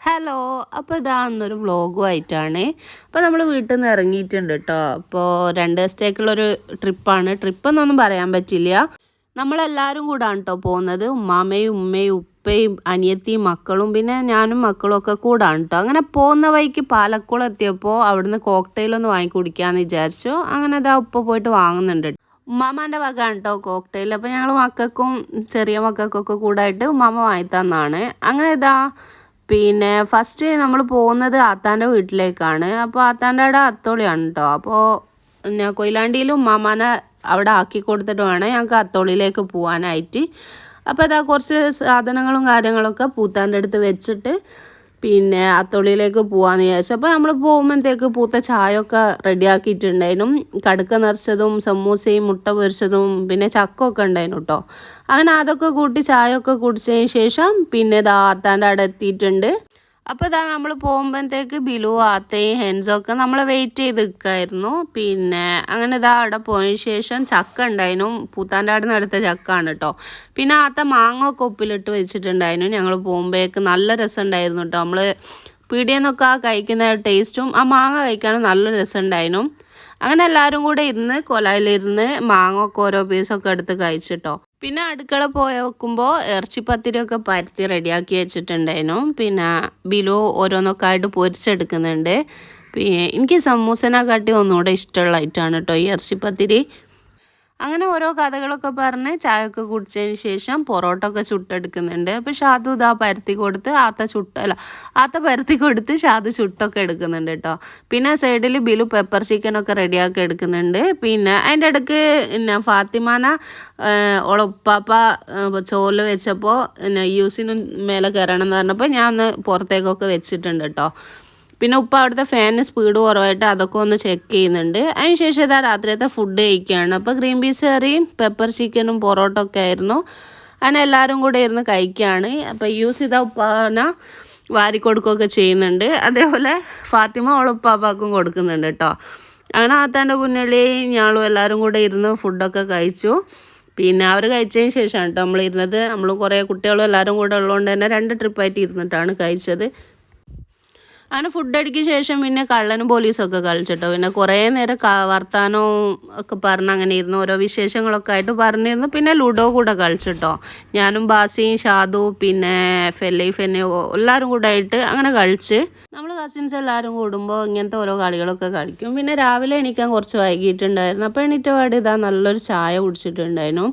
Hello അപ്പോൾ ഇതാ അന്നൊരു വ്ളോഗും ആയിട്ടാണ് അപ്പോൾ നമ്മൾ വീട്ടിൽ നിന്ന് ഇറങ്ങിയിട്ടുണ്ട് കേട്ടോ അപ്പോൾ രണ്ട് ദിവസത്തേക്കുള്ളൊരു ട്രിപ്പാണ്. ട്രിപ്പ് എന്നൊന്നും പറയാൻ പറ്റില്ല. നമ്മളെല്ലാവരും കൂടാണ് കേട്ടോ പോകുന്നത്. ഉമ്മാമ്മയും ഉമ്മയും ഉപ്പയും അനിയത്തിയും മക്കളും പിന്നെ ഞാനും മക്കളും ഒക്കെ കൂടാണ് കേട്ടോ അങ്ങനെ പോകുന്ന വഴിക്ക് പാലക്കുളം എത്തിയപ്പോൾ അവിടുന്ന് കോക്ടെയിൽ ഒന്ന് വാങ്ങി കുടിക്കാമെന്ന് വിചാരിച്ചു. അങ്ങനെ അതാ ഉപ്പ പോയിട്ട് വാങ്ങുന്നുണ്ട് ഉമ്മാമാന്റെ വകയാണ് കേട്ടോ കോക്ടെയിൽ അപ്പോൾ ഞങ്ങൾ മക്കൾക്കും ചെറിയ മക്കൾക്കൊക്കെ കൂടായിട്ട് ഉമ്മാമ വാങ്ങി തന്നാണ് അങ്ങനെ ഇതാ പിന്നെ ഫസ്റ്റ് നമ്മൾ പോകുന്നത് ആത്താന്റെ വീട്ടിലേക്കാണ്. അപ്പോൾ ആത്താന്റെ അവിടെ അത്തോളിയാണ് കേട്ടോ അപ്പോൾ ഞാൻ കൊയിലാണ്ടിയിലും ഉമ്മാമാനെ അവിടെ ആക്കി കൊടുത്തിട്ട് വേണം ഞങ്ങൾക്ക് അത്തോളിയിലേക്ക് പോകാനായിട്ട് അപ്പോൾ അതാ കുറച്ച് സാധനങ്ങളും കാര്യങ്ങളൊക്കെ പൂത്താന്റെ അടുത്ത് വെച്ചിട്ട് പിന്നെ അത്തോളിയിലേക്ക് പോകാമെന്ന് വിചാരിച്ചു. അപ്പോൾ നമ്മൾ പോകുമ്പോഴത്തേക്ക് പൂത്ത ചായയൊക്കെ റെഡിയാക്കിയിട്ടുണ്ടായിരുന്നു. കടുക്ക നിറച്ചതും സമൂസയും മുട്ട പൊരിച്ചതും പിന്നെ ചക്കൊക്കെ ഉണ്ടായിരുന്നു കേട്ടോ. അങ്ങനെ അതൊക്കെ കൂട്ടി ചായയൊക്കെ കുടിച്ചതിന് ശേഷം പിന്നെ ദാത്താന്റെ അവിടെ എത്തിയിട്ടുണ്ട്. അപ്പോൾ ഇതാ നമ്മൾ പോകുമ്പോഴത്തേക്ക് ബിലു ആത്തയും ഹെൻസും ഒക്കെ നമ്മൾ വെയിറ്റ് ചെയ്ത് നിൽക്കായിരുന്നു പിന്നെ അങ്ങനെ ഇതാ അവിടെ പോയതിന് ശേഷം ചക്ക ഉണ്ടായിരുന്നു. പൂത്താന്റെ അവിടെ നിന്ന് എടുത്ത ചക്കാണ് കേട്ടോ പിന്നെ ആത്ത മാങ്ങ ഒക്കെ ഉപ്പിലിട്ട് വെച്ചിട്ടുണ്ടായിരുന്നു. ഞങ്ങൾ പോകുമ്പോഴേക്ക് നല്ല രസം ഉണ്ടായിരുന്നു കേട്ടോ നമ്മൾ പീടിയെന്നൊക്കെ ആ കഴിക്കുന്ന ടേസ്റ്റും ആ മാങ്ങ കഴിക്കാനും നല്ല രസം ഉണ്ടായിരുന്നു. അങ്ങനെ എല്ലാവരും കൂടെ ഇരുന്ന് കൊലയിലിരുന്ന് മാങ്ങൊക്കെ ഓരോ പീസൊക്കെ എടുത്ത് കഴിച്ചിട്ടോ. പിന്നെ അടുക്കള പോയ വെക്കുമ്പോൾ ഇറച്ചിപ്പത്തിരിയൊക്കെ പരത്തി റെഡിയാക്കി വെച്ചിട്ടുണ്ടായിരുന്നു. പിന്നെ ബിലോ ഓരോന്നൊക്കെ ആയിട്ട് പൊരിച്ചെടുക്കുന്നുണ്ട്. പിന്നെ എനിക്ക് സമൂസനെ കാട്ടി ഒന്നുകൂടെ ഇഷ്ടമുള്ള ഐറ്റമാണ് കേട്ടോ ഈ ഇറച്ചിപ്പത്തിരി. അങ്ങനെ ഓരോ കഥകളൊക്കെ പറഞ്ഞ് ചായയൊക്കെ കുടിച്ചതിന് ശേഷം പൊറോട്ട ഒക്കെ ചുട്ടെടുക്കുന്നുണ്ട്. അപ്പോൾ ഷാദു ഇതാ പരത്തി കൊടുത്ത് ആത്ത ചുട്ട അല്ല ആത്ത പരത്തി കൊടുത്ത് ഷാദു ചുട്ടൊക്കെ എടുക്കുന്നുണ്ട് കേട്ടോ പിന്നെ സൈഡിൽ ബിലു പെപ്പർ ചിക്കനൊക്കെ റെഡിയാക്കി എടുക്കുന്നുണ്ട്. പിന്നെ അതിന്റെ ഇടയ്ക്ക് പിന്നെ ഫാത്തിമാന ഉളപ്പാപ്പ ചോൽ വെച്ചപ്പോൾ പിന്നെ യൂസിന് മേലെ കയറണം എന്ന് പറഞ്ഞപ്പോൾ ഞാൻ ഒന്ന് പുറത്തേക്കൊക്കെ വെച്ചിട്ടുണ്ട് കേട്ടോ പിന്നെ ഉപ്പ അവിടുത്തെ ഫാനിന് സ്പീഡ് കുറവായിട്ട് അതൊക്കെ ഒന്ന് ചെക്ക് ചെയ്യുന്നുണ്ട്. അതിനുശേഷം ഇതാ രാത്രിയത്തെ ഫുഡ് കഴിക്കുകയാണ്. അപ്പോൾ ഗ്രീൻ പീസ് കറിയും പെപ്പർ ചിക്കനും പൊറോട്ട ഒക്കെ ആയിരുന്നു. അങ്ങനെ എല്ലാവരും കൂടെ ഇരുന്ന് കഴിക്കുകയാണ്. അപ്പോൾ യൂസ് ചെയ്ത ഉപ്പാന വാരിക്കൊടുക്കുകയൊക്കെ ചെയ്യുന്നുണ്ട്. അതേപോലെ ഫാത്തിമ ഓളുപ്പാപ്പാക്കും കൊടുക്കുന്നുണ്ട് കേട്ടോ. അങ്ങനെ ആത്താന്റെ കുഞ്ഞുള്ളി ഞങ്ങളും എല്ലാവരും കൂടെ ഇരുന്ന് ഫുഡൊക്കെ കഴിച്ചു. പിന്നെ അവർ കഴിച്ചതിന് ശേഷമാണ് കേട്ടോ നമ്മൾ ഇരുന്നത്. നമ്മൾ കുറേ കുട്ടികളും എല്ലാവരും കൂടെ ഉള്ളതുകൊണ്ട് തന്നെ രണ്ട് ട്രിപ്പായിട്ട് ഇരുന്നിട്ടാണ് കഴിച്ചത്. അങ്ങനെ ഫുഡ് അടിക്കിയ ശേഷം പിന്നെ കള്ളനും പോലീസും ഒക്കെ കളിച്ചിട്ടോ. പിന്നെ കുറേ നേരം വർത്താനവും ഒക്കെ പറഞ്ഞ് അങ്ങനെ ഇരുന്നു. ഓരോ വിശേഷങ്ങളൊക്കെ ആയിട്ട് പറഞ്ഞിരുന്നു. പിന്നെ ലുഡോ കൂടെ കളിച്ചിട്ടോ. ഞാനും ബാസിയും ഷാദു പിന്നെ ഫെല്ലി ഫെന്നെ എല്ലാവരും കൂടെ ആയിട്ട് അങ്ങനെ കളിച്ച്. നമ്മൾ കസിൻസ് എല്ലാവരും കൂടുമ്പോൾ ഇങ്ങനത്തെ ഓരോ കളികളൊക്കെ കളിക്കും. പിന്നെ രാവിലെ എണീക്കാൻ കുറച്ച് വൈകിട്ടുണ്ടായിരുന്നു. അപ്പോൾ എണീറ്റ പാട് ഇതാ നല്ലൊരു ചായ കുടിച്ചിട്ടുണ്ടായിരുന്നു.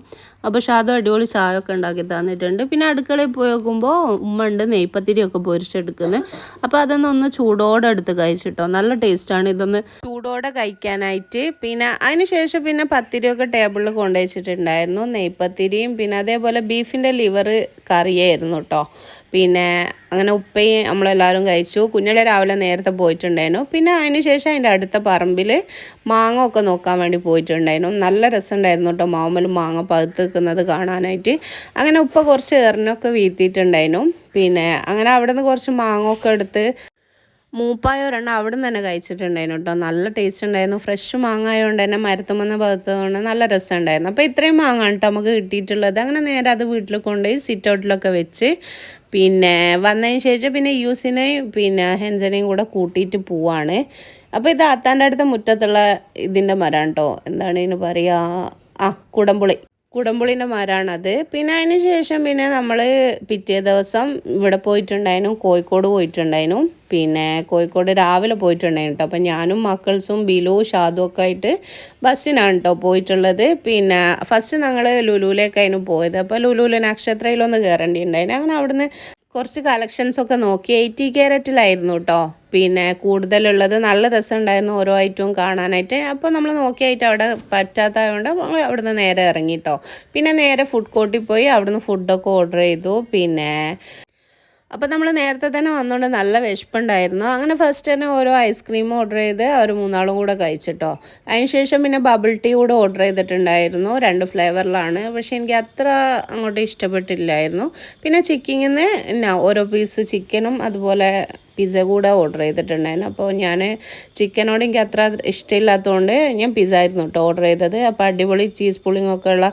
അപ്പോൾ ഷാദു അടിപൊളി ചായ ഒക്കെ ഉണ്ടാക്കി തന്നിട്ടുണ്ട്. പിന്നെ അടുക്കളയിൽ പോയി നോക്കുമ്പോൾ ഉമ്മ ഉണ്ട് നെയ്പ്പത്തിരിയൊക്കെ പൊരിച്ചെടുക്കുന്നത് അപ്പോൾ അതൊന്ന് ഒന്ന് ചൂടോടെ എടുത്ത് കഴിച്ചിട്ടോ. നല്ല ടേസ്റ്റാണ് ഇതൊന്ന്. ചൂടോടെ കഴിക്കാനായിട്ട് പിന്നെ അതിന് ശേഷം പിന്നെ പത്തിരിയൊക്കെ ടേബിളിൽ കൊണ്ടുവച്ചിട്ടുണ്ടായിരുന്നു. നെയ്പ്പത്തിരിയും പിന്നെ അതേപോലെ ബീഫിന്റെ ലിവർ കറിയായിരുന്നു കേട്ടോ പിന്നെ അങ്ങനെ ഉപ്പയും നമ്മളെല്ലാവരും കഴിച്ചു. കുഞ്ഞിടെ രാവിലെ നേരത്തെ പോയിട്ടുണ്ടായിരുന്നു. പിന്നെ അതിനുശേഷം അതിന്റെ അടുത്ത പറമ്പിൽ മാങ്ങ ഒക്കെ നോക്കാൻ വേണ്ടി പോയിട്ടുണ്ടായിരുന്നു. നല്ല രസമുണ്ടായിരുന്നു കേട്ടോ മാമലും മാങ്ങ പഴുത്ത് നിൽക്കുന്നത് കാണാനായിട്ട്. അങ്ങനെ ഉപ്പ കുറച്ച് എറിനൊക്കെ വീത്തിയിട്ടുണ്ടായിരുന്നു. പിന്നെ അങ്ങനെ അവിടെ നിന്ന് കുറച്ച് മാങ്ങ ഒക്കെ എടുത്ത് മൂപ്പായ ഒരെണ്ണം അവിടെ നിന്ന് തന്നെ കഴിച്ചിട്ടുണ്ടായിരുന്നു കേട്ടോ. നല്ല ടേസ്റ്റ് ഉണ്ടായിരുന്നു. ഫ്രഷ് മാങ്ങ ആയതുകൊണ്ട് തന്നെ മരത്തുമെന്ന ഭാഗത്തുകൊണ്ട് നല്ല രസം ഉണ്ടായിരുന്നു അപ്പോൾ ഇത്രയും മാങ്ങ കേട്ടോ നമുക്ക് കിട്ടിയിട്ടുള്ളത്. അങ്ങനെ നേരെ അത് വീട്ടിൽ കൊണ്ടുപോയി സിറ്റ് ഔട്ടിലൊക്കെ വെച്ച് പിന്നെ വന്നതിന് ശേഷം പിന്നെ യൂസിനെയും പിന്നെ ഹെൻസനെയും കൂടെ കൂട്ടിയിട്ട് പോവാണ്. അപ്പോൾ ഇത് അത്താന്റെ അടുത്ത മുറ്റത്തുള്ള ഇതിന്റെ മരം കേട്ടോ. എന്താണ് ഇതിന് പറയുക ആ കുടംപുളി. കുടംപുളിന്റെ മരമാണത് പിന്നെ അതിന് ശേഷം പിന്നെ നമ്മൾ പിറ്റേ ദിവസം ഇവിടെ പോയിട്ടുണ്ടായിരുന്നു കോഴിക്കോട് പോയിട്ടുണ്ടായിരുന്നു. പിന്നെ കോഴിക്കോട് രാവിലെ പോയിട്ടുണ്ടായിരുന്നു കേട്ടോ അപ്പം ഞാനും മക്കൾസും ബിലു ഷാദു ഒക്കെ ആയിട്ട് ബസ്സിനാണ് കേട്ടോ പോയിട്ടുള്ളത്. പിന്നെ ഫസ്റ്റ് ഞങ്ങൾ ലുലുവിലേക്കായിരുന്നു പോയത്. അപ്പോൾ ലുലുവിൽ നക്ഷത്രയിലൊന്ന് കയറേണ്ടിയിട്ടുണ്ടായിരുന്നു അങ്ങനെ അവിടുന്ന് കുറച്ച് കളക്ഷൻസ് ഒക്കെ നോക്കി എയ്റ്റി ക്യാരറ്റിലായിരുന്നു കേട്ടോ പിന്നെ കൂടുതലുള്ളത് നല്ല രസമുണ്ടായിരുന്നു ഓരോ ഐറ്റവും കാണാനായിട്ട്. അപ്പോൾ നമ്മൾ നോക്കിയായിട്ട് അവിടെ പറ്റാത്തതുകൊണ്ട് നമ്മൾ അവിടുന്ന് നേരെ ഇറങ്ങി കേട്ടോ പിന്നെ നേരെ ഫുഡ് കോർട്ടിൽ പോയി അവിടുന്ന് ഫുഡൊക്കെ ഓർഡർ ചെയ്തു. പിന്നെ അപ്പോൾ നമ്മൾ നേരത്തെ തന്നെ വന്നുകൊണ്ട് നല്ല വിശപ്പുണ്ടായിരുന്നു. അങ്ങനെ ഫസ്റ്റ് തന്നെ ഓരോ ഐസ്ക്രീം ഓർഡർ ചെയ്ത് അവർ മൂന്നാളും കൂടെ കഴിച്ചിട്ടോ. അതിനുശേഷം പിന്നെ ബബിൾ ടീ കൂടെ ഓർഡർ ചെയ്തിട്ടുണ്ടായിരുന്നു. രണ്ട് ഫ്ലേവറിലാണ് പക്ഷെ എനിക്ക് അത്ര അങ്ങോട്ട് ഇഷ്ടപ്പെട്ടില്ലായിരുന്നു. പിന്നെ ചിക്കനിൽ ഓരോ പീസ് ചിക്കനും അതുപോലെ പിസ്സ കൂടെ ഓർഡർ ചെയ്തിട്ടുണ്ടായിരുന്നു. അപ്പോൾ ഞാൻ ചിക്കനോട് എനിക്ക് അത്ര ഇഷ്ടമില്ലാത്തതുകൊണ്ട് ഞാൻ പിസ്സ ആയിരുന്നു കേട്ടോ ഓർഡർ ചെയ്തത്. അപ്പോൾ അടിപൊളി ചീസ് പുളിങ് ഒക്കെ ഉള്ള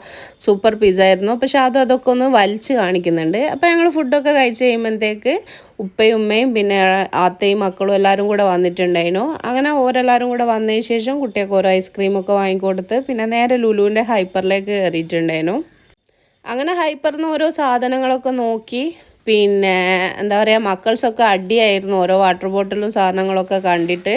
സൂപ്പർ പിസ്സ ആയിരുന്നു. പക്ഷെ അത് അതൊക്കെ ഒന്ന് വലിച്ച് കാണിക്കുന്നുണ്ട്. അപ്പോൾ ഞങ്ങൾ ഫുഡൊക്കെ കഴിച്ച് കഴിയുമ്പോഴത്തേക്ക് ഉപ്പയും ഉമ്മയും പിന്നെ ആത്തയും മക്കളും എല്ലാവരും കൂടെ വന്നിട്ടുണ്ടായിരുന്നു. അങ്ങനെ ഓരെല്ലാവരും കൂടെ വന്നതിന് ശേഷം കുട്ടികൾക്ക് ഓരോ ഐസ്ക്രീമൊക്കെ വാങ്ങിക്കൊടുത്ത് പിന്നെ നേരെ ലുലുവിന്റെ ഹൈപ്പറിലേക്ക് കയറിയിട്ടുണ്ടായിരുന്നു. അങ്ങനെ ഹൈപ്പറിൽ നിന്ന് ഓരോ സാധനങ്ങളൊക്കെ നോക്കി പിന്നെ എന്താ പറയുക മക്കൾസൊക്കെ അടിയായിരുന്നു ഓരോ വാട്ടർ ബോട്ടിലും സാധനങ്ങളൊക്കെ കണ്ടിട്ട്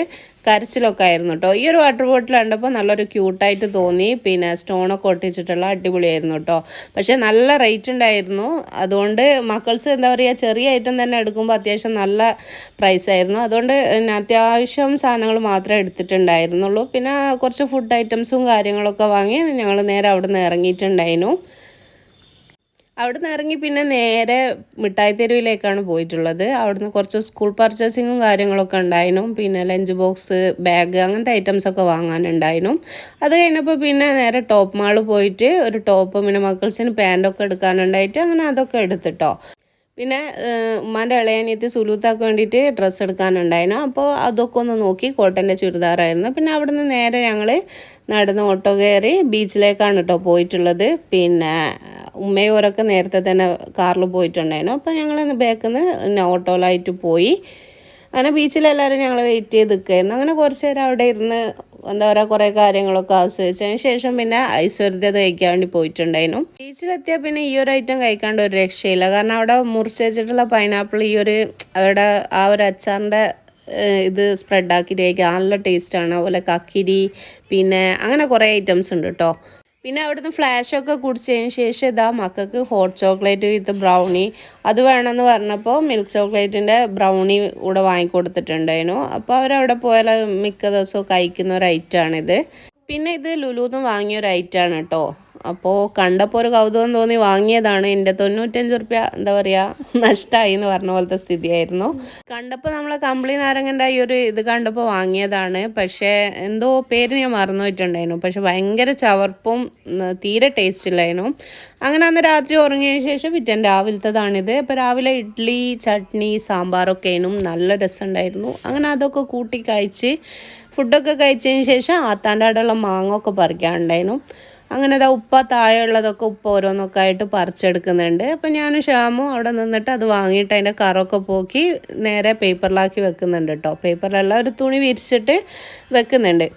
കരച്ചിലൊക്കെ ആയിരുന്നു കേട്ടോ ഈ ഒരു വാട്ടർ ബോട്ടിൽ കണ്ടപ്പോൾ നല്ലൊരു ക്യൂട്ടായിട്ട് തോന്നി പിന്നെ സ്റ്റോണൊക്കെ ഒട്ടിച്ചിട്ടുള്ള അടിപൊളിയായിരുന്നു കേട്ടോ പക്ഷേ നല്ല റേറ്റ് ഉണ്ടായിരുന്നു. അതുകൊണ്ട് മക്കൾസ് എന്താ പറയുക ചെറിയ ഐറ്റം തന്നെ എടുക്കുമ്പോൾ അത്യാവശ്യം നല്ല പ്രൈസ് ആയിരുന്നു. അതുകൊണ്ട് അത്യാവശ്യം സാധനങ്ങൾ മാത്രമേ എടുത്തിട്ടുണ്ടായിരുന്നുള്ളൂ. പിന്നെ കുറച്ച് ഫുഡ് ഐറ്റംസും കാര്യങ്ങളൊക്കെ വാങ്ങി ഞങ്ങൾ നേരെ അവിടെ നിന്ന് ഇറങ്ങിയിട്ടുണ്ടായിരുന്നു. അവിടെ നിന്ന് ഇറങ്ങി പിന്നെ നേരെ മിഠായി തെരുവിലേക്കാണ് പോയിട്ടുള്ളത്. അവിടുന്ന് കുറച്ച് സ്കൂൾ പർച്ചേസിങ്ങും കാര്യങ്ങളൊക്കെ ഉണ്ടായിരുന്നു. പിന്നെ ലഞ്ച് ബോക്സ് ബാഗ് അങ്ങനത്തെ ഐറ്റംസ് ഒക്കെ വാങ്ങാനുണ്ടായിരുന്നു. അത് കഴിഞ്ഞപ്പോൾ പിന്നെ നേരെ ടോപ്പ് മാൾ പോയിട്ട് ഒരു ടോപ്പ് പിന്നെ മക്കൾസിന് പാന്റൊക്കെ എടുക്കാനുണ്ടായിട്ട് അങ്ങനെ അതൊക്കെ എടുത്തിട്ടോ. പിന്നെ ഉമ്മാന്റെ ഇളയനിയത്തി സുലൂത്താക്ക് വേണ്ടിയിട്ട് ഡ്രസ്സ് എടുക്കാനുണ്ടായിരുന്നു. അപ്പോൾ അതൊക്കെ ഒന്ന് നോക്കി കോട്ടന്റെ ചുരിദാറായിരുന്നു. പിന്നെ അവിടുന്ന് നേരെ ഞങ്ങൾ നടന്ന് ഓട്ടോ കയറി ബീച്ചിലേക്കാണ് കേട്ടോ പോയിട്ടുള്ളത്. പിന്നെ ഉമ്മയും ഓരൊക്കെ നേരത്തെ തന്നെ കാറിൽ പോയിട്ടുണ്ടായിരുന്നു. അപ്പോൾ ഞങ്ങൾ ബാക്കിൽ നിന്ന് ഓട്ടോയിലായിട്ട് പോയി. അങ്ങനെ ബീച്ചിലെല്ലാവരും ഞങ്ങൾ വെയിറ്റ് ചെയ്ത് നിൽക്കുകയായിരുന്നു അങ്ങനെ കുറച്ച് നേരം അവിടെ ഇരുന്ന് എന്താ പറയുക കുറേ കാര്യങ്ങളൊക്കെ ആസ്വദിച്ചതിന് ശേഷം പിന്നെ ഐശ്വര്യത കഴിക്കാൻ വേണ്ടി പോയിട്ടുണ്ടായിരുന്നു. ബീച്ചിലെത്തിയാൽ പിന്നെ ഈ ഒരു ഐറ്റം കഴിക്കാണ്ട് ഒരു രക്ഷയില്ല. കാരണം അവിടെ മുറിച്ച് വെച്ചിട്ടുള്ള പൈനാപ്പിൾ ഈ ഒരു അവിടെ ആ ഒരു അച്ചാറിന്റെ ഇത് സ്പ്രെഡാക്കിയിട്ട് കഴിക്കാൻ നല്ല ടേസ്റ്റാണ് അതുപോലെ കക്കിരി പിന്നെ അങ്ങനെ കുറേ ഐറ്റംസ് ഉണ്ട് കേട്ടോ പിന്നെ അവിടുന്ന് ഫ്ലാഷൊക്കെ കുടിച്ചതിന് ശേഷം ഇതാ മക്കൾക്ക് ഹോട്ട് ചോക്ലേറ്റ് വിത്ത് ബ്രൗണി അത് വേണമെന്ന് പറഞ്ഞപ്പോൾ മിൽക്ക് ചോക്ലേറ്റിന്റെ ബ്രൗണി കൂടെ വാങ്ങിക്കൊടുത്തിട്ടുണ്ടായിരുന്നു. അപ്പോൾ അവരവിടെ പോയാൽ മിക്ക ദിവസവും കഴിക്കുന്ന ഒരു ഐറ്റമാണിത് പിന്നെ ഇത് ലുലുന്ന് വാങ്ങിയ ഒരു ഐറ്റമാണ് കേട്ടോ. അപ്പോൾ കണ്ടപ്പോൾ ഒരു കൗതുകം തോന്നി. വാങ്ങിയതാണ്. എന്റെ തൊണ്ണൂറ്റഞ്ച് റുപ്യ എന്താ പറയുക നഷ്ടമായി എന്ന് പറഞ്ഞ പോലത്തെ സ്ഥിതിയായിരുന്നു. കണ്ടപ്പോൾ നമ്മൾ കമ്പിളി നാരങ്ങന്റെ ഈ ഒരു ഇത് കണ്ടപ്പോൾ വാങ്ങിയതാണ്. പക്ഷേ എന്തോ പേര് ഞാൻ മറന്നു പോയിട്ടുണ്ടായിരുന്നു. പക്ഷെ ഭയങ്കര ചവർപ്പും തീരെ ടേസ്റ്റ് ഇല്ലായിരുന്നു. അങ്ങനെ അന്ന് രാത്രി ഉറങ്ങിയതിന് ശേഷം പിറ്റേൻ രാവിലത്തതാണിത്. അപ്പോൾ രാവിലെ ഇഡ്ഡലി ചട്നി സാമ്പാറൊക്കെ ആയിരുന്നു. നല്ല രസമുണ്ടായിരുന്നു. അങ്ങനെ അതൊക്കെ കൂട്ടി കഴിച്ച് ഫുഡൊക്കെ കഴിച്ചതിന് ശേഷം ആത്താന്റെ അവിടെയുള്ള മാങ്ങ ഒക്കെ പറിക്കാനുണ്ടായിരുന്നു. അങ്ങനെ അതാ ഉപ്പ താഴെയുള്ളതൊക്കെ ഉപ്പ ഓരോന്നൊക്കെ ആയിട്ട് പറിച്ചെടുക്കുന്നുണ്ട്. അപ്പം ഞാൻ ഷാമു അവിടെ നിന്നിട്ട് അത് വാങ്ങിയിട്ട് അതിന്റെ കറൊക്കെ പോക്കി നേരെ പേപ്പറിലാക്കി വെക്കുന്നുണ്ട് കേട്ടോ പേപ്പറിലുള്ള ഒരു തുണി വിരിച്ചിട്ട് വെക്കുന്നുണ്ട്.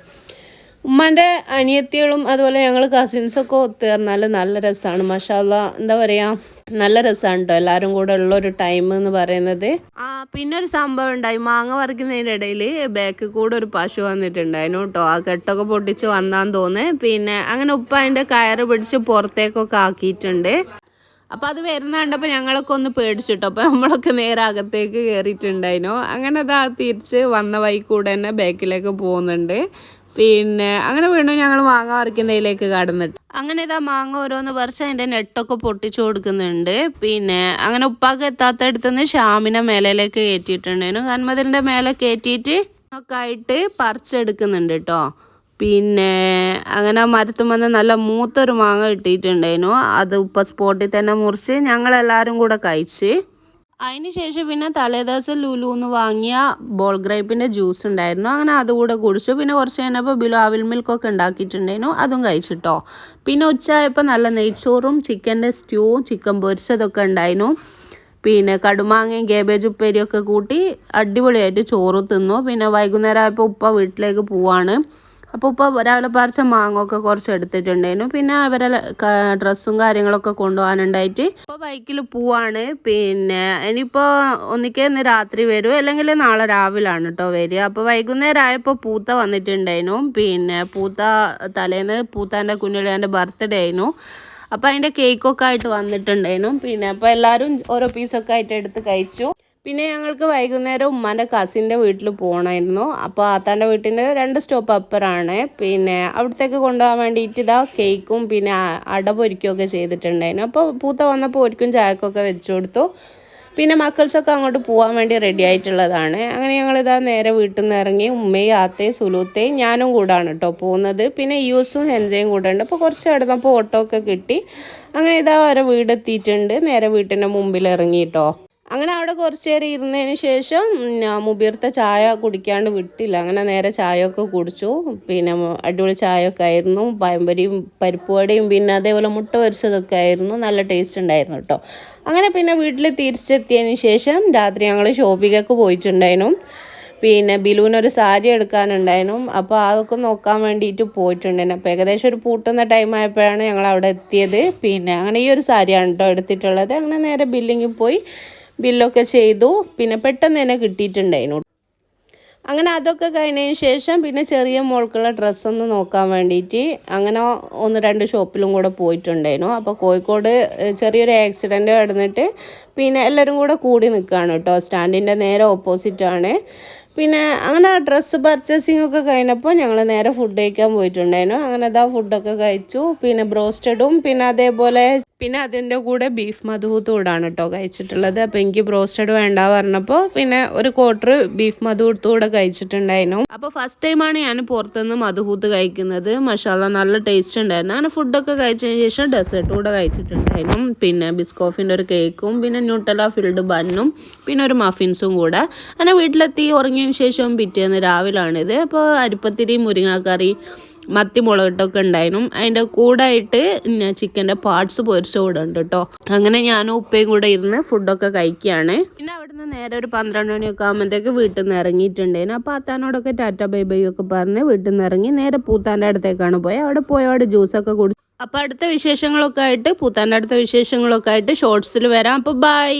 ഉമ്മാന്റെ അനിയത്തികളും അതുപോലെ ഞങ്ങൾ കസിൻസൊക്കെ ഒത്തുചേർന്നാൽ നല്ല രസമാണ് മഷാല എന്താ പറയുക നല്ല രസമാണ് കേട്ടോ എല്ലാവരും കൂടെ ഉള്ള ഒരു ടൈം എന്ന് പറയുന്നത്. ആ പിന്നെ ഒരു സംഭവം ഉണ്ടായി. മാങ്ങ പറിക്കുന്നതിന്റെ ഇടയിൽ ബാക്കിൽ കൂടെ ഒരു പശു വന്നിട്ടുണ്ടായിരുന്നു കേട്ടോ ആ കെട്ടൊക്കെ പൊട്ടിച്ച് വന്നാന്ന് തോന്നുന്നു. പിന്നെ അങ്ങനെ ഉപ്പ അതിന്റെ കയറ് പിടിച്ച് പുറത്തേക്കൊക്കെ ആക്കിയിട്ടുണ്ട്. അപ്പം അത് വരുന്ന കണ്ടപ്പോൾ ഞങ്ങളൊക്കെ ഒന്ന് പേടിച്ചിട്ടോ അപ്പോൾ നമ്മളൊക്കെ നേരെ അകത്തേക്ക് കയറിയിട്ടുണ്ടായിരുന്നു അങ്ങനെ അതാ തിരിച്ച് വന്ന വഴി കൂടെ തന്നെ ബാക്കിലേക്ക് പോകുന്നുണ്ട്. പിന്നെ അങ്ങനെ വീണ്ടും ഞങ്ങൾ മാങ്ങ പറിക്കുന്നതിലേക്ക് കടന്നിട്ട്. അങ്ങനെ ഇതാ മാങ്ങ ഓരോന്ന് പറിച്ച് അതിന്റെ നെട്ടൊക്കെ പൊട്ടിച്ചു കൊടുക്കുന്നുണ്ട്. പിന്നെ അങ്ങനെ ഉപ്പാക്ക് എത്താത്തടുത്തുനിന്ന് ഷ്യാമിനെ മേലയിലേക്ക് കയറ്റിയിട്ടുണ്ടായിരുന്നു. കന്മതിലിന്റെ മേലെ കയറ്റിയിട്ട് ഒക്കെ ആയിട്ട് പറിച്ചെടുക്കുന്നുണ്ട് കേട്ടോ പിന്നെ അങ്ങനെ മരത്തും വന്ന് നല്ല മൂത്തൊരു മാങ്ങ കിട്ടിയിട്ടുണ്ടായിരുന്നു. അത് ഉപ്പ സ്പോട്ടിൽ തന്നെ മുറിച്ച് ഞങ്ങളെല്ലാവരും കൂടെ കഴിച്ച് അതിന് ശേഷം പിന്നെ തലേദിവസം ലുലുന്ന് വാങ്ങിയ ബോൾ ഗ്രേപ്പിന്റെ ജ്യൂസ് ഉണ്ടായിരുന്നു. അങ്ങനെ അതുകൂടെ കുടിച്ചു. പിന്നെ കുറച്ച് കഴിഞ്ഞപ്പോൾ ബിലു അവിൽ മിൽക്കൊക്കെ ഉണ്ടാക്കിയിട്ടുണ്ടായിരുന്നു. അതും കഴിച്ചിട്ടോ. പിന്നെ ഉച്ചയായപ്പോൾ നല്ല നെയ്ച്ചോറും ചിക്കന്റെ സ്റ്റ്യൂവും ചിക്കൻ പൊരിച്ചതൊക്കെ ഉണ്ടായിരുന്നു. പിന്നെ കടുമാങ്ങയും കേബേജ് ഉപ്പേരിയൊക്കെ കൂട്ടി അടിപൊളിയായിട്ട് ചോറ് തിന്നു. പിന്നെ വൈകുന്നേരം ആയപ്പോൾ ഉപ്പ വീട്ടിലേക്ക് പോവാണ്. അപ്പോൾ ഇപ്പോൾ രാവിലെ പറിച്ച മാങ്ങൊക്കെ കുറച്ച് എടുത്തിട്ടുണ്ടായിരുന്നു. പിന്നെ അവരെ ഡ്രസ്സും കാര്യങ്ങളൊക്കെ കൊണ്ടുപോകാനുണ്ടായിട്ട് ഇപ്പോൾ ബൈക്കിൽ പോവാണ്. പിന്നെ ഇനിയിപ്പോൾ ഒന്നിക്കേ ഇന്ന് രാത്രി വരും. അല്ലെങ്കിൽ നാളെ രാവിലാണ് കേട്ടോ വരിക. അപ്പോൾ വൈകുന്നേരം ആയപ്പോൾ പൂത്ത വന്നിട്ടുണ്ടായിരുന്നു. പിന്നെ പൂത്ത തലേന്ന് പൂത്താന്റെ കുഞ്ഞുളിയാന്റെ ബർത്ത്ഡേ ആയിരുന്നു. അപ്പോൾ അതിന്റെ കേക്കൊക്കെ ആയിട്ട് വന്നിട്ടുണ്ടായിരുന്നു. പിന്നെ അപ്പോൾ എല്ലാവരും ഓരോ പീസൊക്കെ ആയിട്ട് എടുത്ത് കഴിച്ചു. പിന്നെ ഞങ്ങൾക്ക് വൈകുന്നേരം ഉമ്മാന്റെ കസിന്റെ വീട്ടിൽ പോകണമായിരുന്നു. അപ്പോൾ ആത്താന്റെ വീട്ടിന്റെ രണ്ട് സ്റ്റോപ്പ് അപ്പറാണ് പിന്നെ അവിടത്തേക്ക് കൊണ്ടുപോകാൻ വേണ്ടിയിട്ട് ഇതാ കേക്കും പിന്നെ അട പൊരിക്കുകയൊക്കെ ചെയ്തിട്ടുണ്ടായിരുന്നു. അപ്പോൾ പൂത്ത വന്നപ്പോൾ ഒരിക്കും ചായക്കൊക്കെ വെച്ചു കൊടുത്തു. പിന്നെ മക്കൾസൊക്കെ അങ്ങോട്ട് പോകാൻ വേണ്ടി റെഡി ആയിട്ടുള്ളതാണ്. അങ്ങനെ ഞങ്ങളിതാ നേരെ വീട്ടിൽ നിന്ന് ഇറങ്ങി ഉമ്മയും ആത്തയും സുലൂത്തയും ഞാനും കൂടാണ് കേട്ടോ പോകുന്നത്. പിന്നെ യൂസും ഹെൻസയും കൂടെ ഉണ്ട് അപ്പോൾ കുറച്ച് കിടന്നപ്പോൾ ഓട്ടോ ഒക്കെ കിട്ടി. അങ്ങനെ ഇതാ വരെ വീടെത്തിയിട്ടുണ്ട്. നേരെ വീട്ടിന്റെ മുമ്പിൽ ഇറങ്ങി കേട്ടോ. അങ്ങനെ അവിടെ കുറച്ച് നേരം ഇരുന്നതിന് ശേഷം മുബീർത്ത ചായ കുടിക്കാണ്ട് വിട്ടില്ല. അങ്ങനെ നേരെ ചായ ഒക്കെ കുടിച്ചു. പിന്നെ അടിപൊളി ചായ ഒക്കെ ആയിരുന്നു പഴംപൊരിയും പരിപ്പുവടയും പിന്നെ അതേപോലെ മുട്ട പൊരിച്ചതൊക്കെ ആയിരുന്നു. നല്ല ടേസ്റ്റ് ഉണ്ടായിരുന്നു കേട്ടോ. അങ്ങനെ പിന്നെ വീട്ടിൽ തിരിച്ചെത്തിയതിന് ശേഷം രാത്രി ഞങ്ങൾ ഷോപ്പിങ്ങൊക്കെ പോയിട്ടുണ്ടായിരുന്നു. പിന്നെ ബിലുവിനൊരു സാരി എടുക്കാനുണ്ടായിരുന്നു. അപ്പോൾ അതൊക്കെ നോക്കാൻ വേണ്ടിയിട്ട് പോയിട്ടുണ്ടായിരുന്നു. അപ്പോൾ ഏകദേശം ഒരു പൂട്ടുന്ന ടൈം ആയപ്പോഴാണ് ഞങ്ങൾ അവിടെ എത്തിയത്. പിന്നെ അങ്ങനെ ഈ ഒരു സാരിയാണ് കേട്ടോ എടുത്തിട്ടുള്ളത്. അങ്ങനെ നേരെ ബില്ലിങ്ങിൽ പോയി. ബില്ലൊക്കെ ചെയ്തു. പിന്നെ പെട്ടെന്ന് തന്നെ കിട്ടിയിട്ടുണ്ടായിരുന്നു അങ്ങനെ അതൊക്കെ കഴിഞ്ഞതിന് ശേഷം പിന്നെ ചെറിയ മോൾക്കുള്ള ഡ്രസ്സൊന്ന് നോക്കാൻ വേണ്ടിയിട്ട് അങ്ങനെ ഒന്ന് രണ്ട് ഷോപ്പിലും കൂടെ പോയിട്ടുണ്ടായിരുന്നു. അപ്പോൾ കോഴിക്കോട് ചെറിയൊരു ആക്സിഡന്റ് നടന്നിട്ട് പിന്നെ എല്ലാവരും കൂടെ കൂടി നിൽക്കുകയാണ് കേട്ടോ. സ്റ്റാൻഡിന്റെ നേരെ ഓപ്പോസിറ്റാണ്. പിന്നെ അങ്ങനെ ഡ്രസ്സ് പർച്ചേസിംഗ് ഒക്കെ കഴിഞ്ഞപ്പോൾ ഞങ്ങൾ നേരെ ഫുഡ് കഴിക്കാൻ പോയിട്ടുണ്ടായിരുന്നു. അങ്ങനെ അതാ ഫുഡൊക്കെ കഴിച്ചു. പിന്നെ ബ്രോസ്റ്റഡും പിന്നെ അതേപോലെ പിന്നെ അതിന്റെ കൂടെ ബീഫ് മധുഹൂത്ത് കൂടാണ് കേട്ടോ കഴിച്ചിട്ടുള്ളത്. അപ്പോൾ എനിക്ക് ബ്രോസ്റ്റഡ് വേണ്ട പറഞ്ഞപ്പോൾ പിന്നെ ഒരു ക്വാർട്ടർ ബീഫ് മധുഹൂത്ത് കൂടെ കഴിച്ചിട്ടുണ്ടായിരുന്നു. അപ്പോൾ ഫസ്റ്റ് ടൈമാണ് ഞാൻ പുറത്തുനിന്ന് മധുഹൂത്ത് കഴിക്കുന്നത്. മഷാല നല്ല ടേസ്റ്റ് ഉണ്ടായിരുന്നു. അങ്ങനെ ഫുഡൊക്കെ കഴിച്ചതിന് ശേഷം ഡെസേർട്ട് കൂടെ കഴിച്ചിട്ടുണ്ടായിരുന്നു. പിന്നെ ബിസ്കോഫിന്റെ ഒരു കേക്കും പിന്നെ ന്യൂട്ടല ഫിൽഡ് ബന്നും പിന്നെ ഒരു മഫിൻസും കൂടെ. അങ്ങനെ വീട്ടിലെത്തി ഉറങ്ങിയതിന് ശേഷം പിറ്റേന്ന് രാവിലാണിത്. അപ്പോൾ അരിപ്പത്തിരി മുരിങ്ങാക്കറി മത്തി മുളകിട്ടൊക്കെ ഉണ്ടായിരുന്നു. അതിന്റെ കൂടായിട്ട് ചിക്കന്റെ പാർട്സ് പൊരിച്ച കൂടെ ഉണ്ട് കേട്ടോ. അങ്ങനെ ഞാനും ഉപ്പയും കൂടെ ഇരുന്ന് ഫുഡൊക്കെ കഴിക്കുകയാണ്. പിന്നെ അവിടുന്ന് നേരെ ഒരു പന്ത്രണ്ട് മണിയൊക്കെ ആകുമ്പോഴത്തേക്ക് വീട്ടിൽ നിന്ന് ഇറങ്ങിയിട്ടുണ്ടായിരുന്നു. അപ്പോൾ അത്താനോടൊക്കെ ടാറ്റ ബൈ ബൈ ഒക്കെ പറഞ്ഞ് വീട്ടിൽ നിന്ന് ഇറങ്ങി നേരെ പൂത്താന്റെ അടുത്തേക്കാണ് പോയത് അവിടെ പോയ അവിടെ ജ്യൂസൊക്കെ കുടിച്ചു അപ്പോൾ അടുത്ത വിശേഷങ്ങളൊക്കെ ആയിട്ട് പൂത്താന്റെ അടുത്ത വിശേഷങ്ങളൊക്കെ ആയിട്ട് ഷോർട്സിൽ വരാം. അപ്പോൾ ബൈ